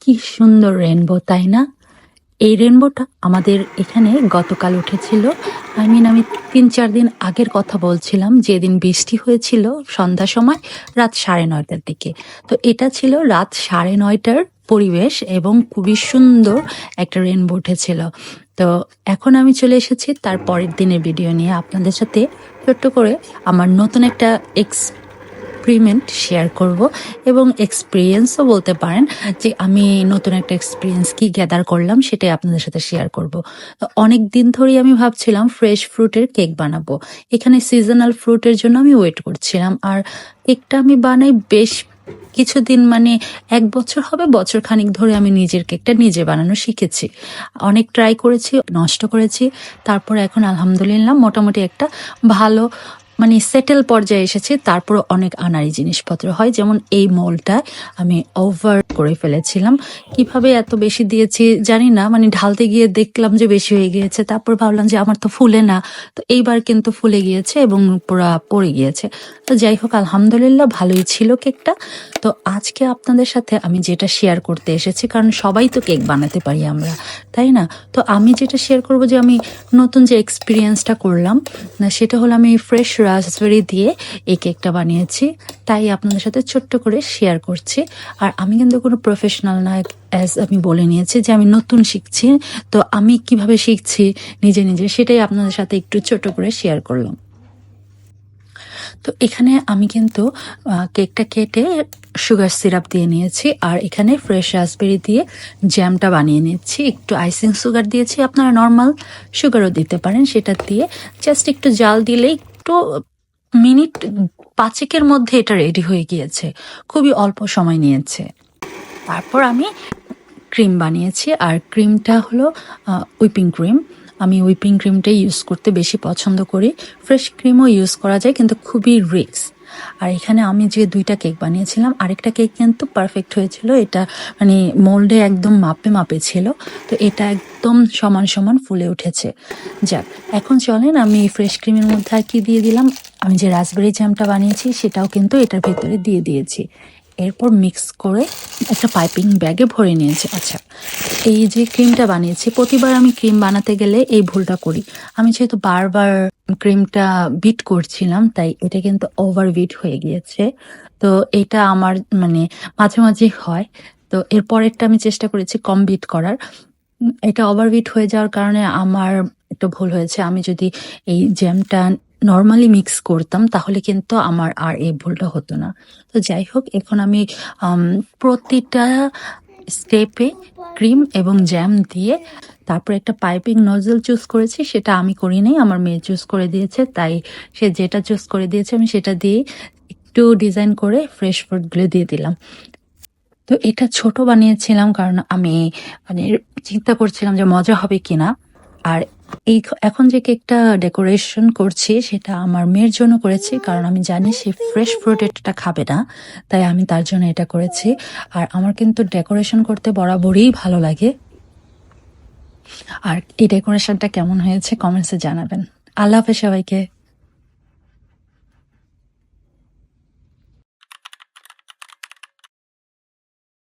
কি সুন্দর রেনবো তাই না? এই রেনবোটা আমাদের এখানে গতকাল উঠেছিল। আই মিন আমি তিন চার দিন আগের কথা বলছিলাম যেদিন বৃষ্টি হয়েছিল সন্ধ্যা সময় রাত সাড়ে নয়টার দিকে। তো এটা ছিল রাত সাড়ে নয়টার পরিবেশ এবং খুবই সুন্দর একটা রেনবো উঠেছিল। তো এখন আমি চলে এসেছি তার পরের দিনের ভিডিও নিয়ে আপনাদের সাথে। ছোট্ট করে আমার নতুন একটা এক্স এক্সপেরিমেন্ট শেয়ার করব এবং এক্সপিরিয়েন্সও বলতে পারেন যে আমি নতুন একটা এক্সপিরিয়েন্স কি গ্যাদার করলাম সেটাই আপনাদের সাথে শেয়ার করব। তো অনেক দিন ধরেই আমি ভাবছিলাম ফ্রেশ ফ্রুটের কেক বানাবো। এখানে সিজনাল ফ্রুটের জন্য আমি ওয়েট করছিলাম। আর কেকটা আমি বানাই বেশ কিছুদিন মানে এক বছর হবে বছর খানিক ধরে আমি নিজের কেকটা নিজে বানানো শিখেছি। অনেক ট্রাই করেছি, নষ্ট করেছি। তারপর এখন আলহামদুলিল্লাহ মোটামুটি একটা ভালো মানে সেটেল পর্যায়ে এসেছে তারপর অনেক আনারি জিনিসপত্র হয়। যেমন এই মোলটা আমি ওভার করে ফেলেছিলাম। কীভাবে এত বেশি দিয়েছি জানি না মানে ঢালতে গিয়ে দেখলাম যে বেশি হয়ে গিয়েছে, তারপর ভাবলাম যে আমার তো ফুলে না। তো এইবার কিন্তু ফুলে গিয়েছে এবং পুরা পড়ে গিয়েছে। তো যাই হোক, আলহামদুলিল্লাহ ভালোই ছিল কেকটা। তো আজকে আপনাদের সাথে আমি যেটা শেয়ার করতে এসেছি, কারণ সবাই তো কেক বানাতে পারি আমরা, তাই না? তো আমি যেটা শেয়ার করব যে আমি নতুন যে এক্সপিরিয়েন্সটা করলাম না সেটা হলো আমি ফ্রেশ রাসবেরি দিয়ে এই কেকটা বানিয়েছি। তাই আপনাদের সাথে ছোট্ট করে শেয়ার করছি। আর আমি কিন্তু কোনো প্রফেশনাল না অ্যাজ আমি বলে নিয়েছি যে আমি নতুন শিখছি। তো আমি কীভাবে শিখছি নিজে নিজে সেটাই আপনাদের সাথে একটু ছোট করে শেয়ার করলাম। তো এখানে আমি কিন্তু কেকটা কেটে সুগার সিরাপ দিয়ে নিয়েছি। আর এখানে ফ্রেশ রাসবেরি দিয়ে জ্যামটা বানিয়ে নিচ্ছি একটু আইসিং সুগার দিয়েছি। আপনারা নর্মাল সুগারও দিতে পারেন। সেটা দিয়ে জাস্ট একটু জাল দিলেই একটু মিনিট পাঁচেকের মধ্যে এটা রেডি হয়ে গিয়েছে। খুবই অল্প সময় নিয়েছে। তারপর আমি ক্রিম বানিয়েছি, আর ক্রিমটা হলো উইপিং ক্রিম আমি উইপিং ক্রিমটাই ইউজ করতে বেশি পছন্দ করি। ফ্রেশ ক্রিমও ইউজ করা যায়, কিন্তু খুবই রিক্স আর এখানে আমি যে দুইটা কেক বানিয়েছিলাম, আরেকটা কেক কিন্তু পারফেক্ট হয়েছিল। এটা মানে মোল্ডে একদম মাপে মাপে ছিল। তো এটা একদম সমান সমান ফুলে উঠেছে। যাক, এখন চলেন, আমি ফ্রেশ ক্রিমের মধ্যে আর কি দিয়ে দিলাম। আমি যে রাসবেরি জ্যামটা বানিয়েছি, সেটাও কিন্তু এটার ভেতরে দিয়ে দিয়েছি। এরপর মিক্স করে একটা পাইপিং ব্যাগে ভরে নিয়েছি। আচ্ছা এই যে ক্রিমটা বানিয়েছি, প্রতিবার আমি ক্রিম বানাতে গেলে এই ভুলটা করি। আমি যেহেতু বারবার ক্রিমটা বিট করছিলাম, তাই এটা কিন্তু ওভার বিট হয়ে গিয়েছে। তো এটা আমার মানে মাঝে মাঝে হয়। তো এর পরেরটা আমি চেষ্টা করেছি কম বিট করার। এটা ওভারবিট হয়ে যাওয়ার কারণে আমার একটু ভুল হয়েছে। আমি যদি এই জ্যামটা নর্মালি মিক্স করতাম, তাহলে কিন্তু আমার আর এই ভুলটা হতো না। তো যাই হোক, এখন আমি, প্রতিটা স্টেপে ক্রিম এবং জ্যাম দিয়ে তারপর একটা পাইপিং নজল চুজ করেছি, সেটা আমি করি নাই, আমার মেয়ে চুজ করে দিয়েছে, তাই সে যেটা চুজ করে দিয়েছে আমি সেটা দিয়ে একটু ডিজাইন করে ফ্রেশ ফ্রুটগুলো দিয়ে দিলাম। তো এটা ছোট বানিয়েছিলাম, কারণ আমি মানে চিন্তা করছিলাম যে মজা হবে কিনা। আর এই এখন যে কেকটা ডেকোরেশন করছি, সেটা আমার মেয়ের জন্য করেছি, কারণ আমি জানি সে ফ্রেশ ফ্রুটেডটা খাবে না, তাই আমি তার জন্য এটা করেছি। আর আমার কিন্তু ডেকোরেশন করতে বরাবরই ভালো লাগে। আর এই ডেকোরেশনটা কেমন হয়েছে কমেন্টসে জানাবেন। আল্লাহ হাফেজ সবাইকে।